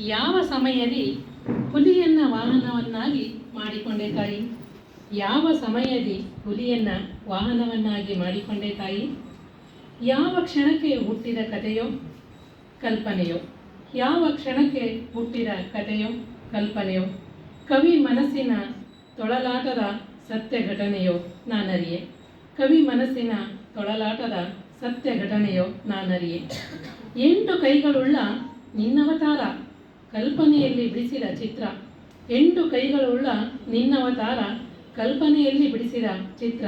ಯಾವ ಸಮಯದಲ್ಲಿ ಹುಲಿಯನ್ನ ವಾಹನವನ್ನಾಗಿ ಮಾಡಿಕೊಂಡೆ ತಾಯಿ? ಯಾವ ಸಮಯದಲ್ಲಿ ಹುಲಿಯನ್ನ ವಾಹನವನ್ನಾಗಿ ಮಾಡಿಕೊಂಡೆ ತಾಯಿ? ಯಾವ ಕ್ಷಣಕ್ಕೆ ಹುಟ್ಟಿದ ಕಥೆಯೋ? ಕಲ್ಪನೆಯೋ. ಯಾವ ಕ್ಷಣಕ್ಕೆ ಹುಟ್ಟಿದ ಕಥೆಯೋ? ಕಲ್ಪನೆಯೋ. ಕವಿ ಮನಸ್ಸಿನ ತೊಳಲಾಟದ ಸತ್ಯ ಘಟನೆಯೋ ನಾನರಿಯೆ. ಕವಿ ಮನಸ್ಸಿನ ತೊಳಲಾಟದ ಸತ್ಯ ಘಟನೆಯೋ ನಾನರಿಯೆ. ಎಂಟು ಕೈಗಳುಳ್ಳ ನಿನ್ನವತಾರ ಕಲ್ಪನೆಯಲ್ಲಿ ಬಿಡಿಸಿದ ಚಿತ್ರ. ಎಂಟು ಕೈಗಳುಳ್ಳ ನಿನ್ನವತಾರ ಕಲ್ಪನೆಯಲ್ಲಿ ಬಿಡಿಸಿದ ಚಿತ್ರ.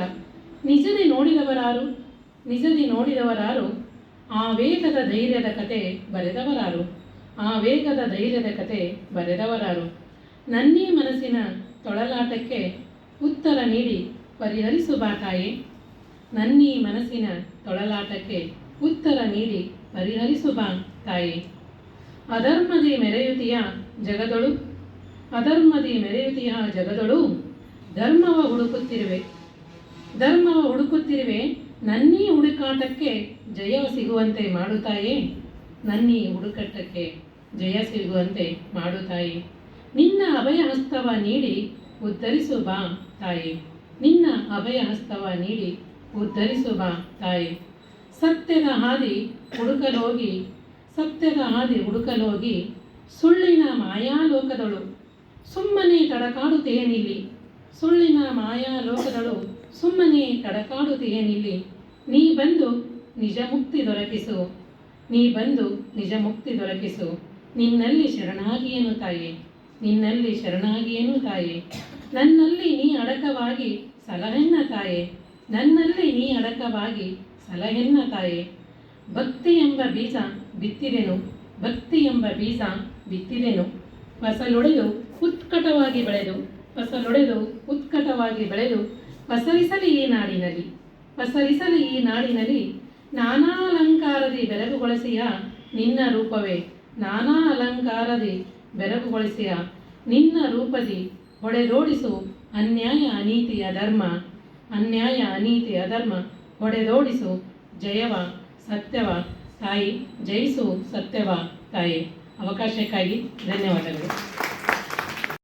ನಿಜದಿ ನೋಡಿದವರಾರು ನಿಜದಿ ನೋಡಿದವರಾರು, ಆ ವೇಗದ ಧೈರ್ಯದ ಕತೆ ಬರೆದವರಾರು, ಆ ವೇಗದ ಧೈರ್ಯದ ಕತೆ ಬರೆದವರಾರು. ನನ್ನೀ ಮನಸ್ಸಿನ ತೊಳಲಾಟಕ್ಕೆ ಉತ್ತರ ನೀಡಿ ಪರಿಹರಿಸು ಬಾ ತಾಯಿ. ನನ್ನೀ ಮನಸ್ಸಿನ ತೊಳಲಾಟಕ್ಕೆ ಉತ್ತರ ನೀಡಿ ಪರಿಹರಿಸು ಬಾ ತಾಯಿ. ಅಧರ್ಮದಿ ಮೆರೆಯುತಿಯ ಜಗದೊಳು ಅಧರ್ಮದಿ ಮೆರೆಯುತಿಯ ಜಗದೊಳು ಧರ್ಮವ ಹುಡುಕುತ್ತಿರುವೆ ಧರ್ಮವ ಹುಡುಕುತ್ತಿರುವೆ ನನ್ನೀ ಹುಡುಕಾಟಕ್ಕೆ ಜಯ ಸಿಗುವಂತೆ ಮಾಡುತ್ತಾಯೇ ನನ್ನೀ ಹುಡುಕಾಟಕ್ಕೆ ಜಯ ಸಿಗುವಂತೆ ಮಾಡುತ್ತಾಯಿ ನಿನ್ನ ಅಭಯ ಹಸ್ತವ ನೀಡಿ ಉದ್ಧರಿಸು ಬಾ ತಾಯಿ ನಿನ್ನ ಅಭಯ ಹಸ್ತವ ನೀಡಿ ಉದ್ಧರಿಸು ಬಾ ತಾಯಿ ಸತ್ಯದ ಹಾದಿ ಹುಡುಕಲೋಗಿ ಸತ್ಯದ ಹಾದಿ ಹುಡುಕಲೋಗಿ ಸುಳ್ಳಿನ ಮಾಯಾಲೋಕದಳು. ಸುಮ್ಮನೆ ತಡಕಾಡುತ್ತೇನಿಲ್ಲಿ? ಸುಳ್ಳಿನ ಮಾಯಾಲೋಕದಳು ಸುಮ್ಮನೆ ತಡಕಾಡುತ್ತೇನಿಲ್ಲಿ? ನೀ ಬಂದು ನಿಜ ಮುಕ್ತಿ ದೊರಕಿಸು. ನೀ ಬಂದು ನಿಜ ಮುಕ್ತಿ ದೊರಕಿಸು. ನಿನ್ನಲ್ಲಿ ಶರಣಾಗಿಯೇನು ತಾಯಿ? ನಿನ್ನಲ್ಲಿ ಶರಣಾಗಿಯೇನು ತಾಯಿ? ನನ್ನಲ್ಲಿ ನೀ ಅಡಕವಾಗಿ ಸಲಹೆನ್ನ ತಾಯೆ? ನನ್ನಲ್ಲಿ ನೀ ಅಡಕವಾಗಿ ಸಲಹೆನ್ನ ತಾಯೆ? ಭಕ್ತಿ ಎಂಬ ಬೀಜ ಬಿತ್ತಿದೆನು ಭಕ್ತಿ ಎಂಬ ಬೀಜ ಬಿತ್ತಿದೆನು ಫಸಲೊಡೆದು ಉತ್ಕಟವಾಗಿ ಬೆಳೆದು ಫಸಲೊಡೆದು ಉತ್ಕಟವಾಗಿ ಬೆಳೆದು, ಪಸರಿಸಲಿ ಈ ನಾಡಿನಲ್ಲಿ, ಪಸರಿಸಲಿ ಈ ನಾಡಿನಲ್ಲಿ ನಾನಾ ಅಲಂಕಾರದಿ ಬೆರಗುಗೊಳಿಸಿಯ ನಿನ್ನ ರೂಪವೇ, ನಾನಾ ಅಲಂಕಾರದಿ ಬೆರಗುಗೊಳಿಸಿಯ ನಿನ್ನ ರೂಪದಿ ಹೊಡೆದೋಡಿಸು ಅನ್ಯಾಯ ಅನೀತಿಯ ಧರ್ಮ, ಅನ್ಯಾಯ ಅನೀತಿಯ ಧರ್ಮ ಹೊಡೆದೋಡಿಸು ಜಯವ. ಸತ್ಯವ ತಾಯಿ ಜಯಿಸು ಸತ್ಯವ ತಾಯಿ. ಅವಕಾಶಕ್ಕಾಗಿ ಧನ್ಯವಾದಗಳು.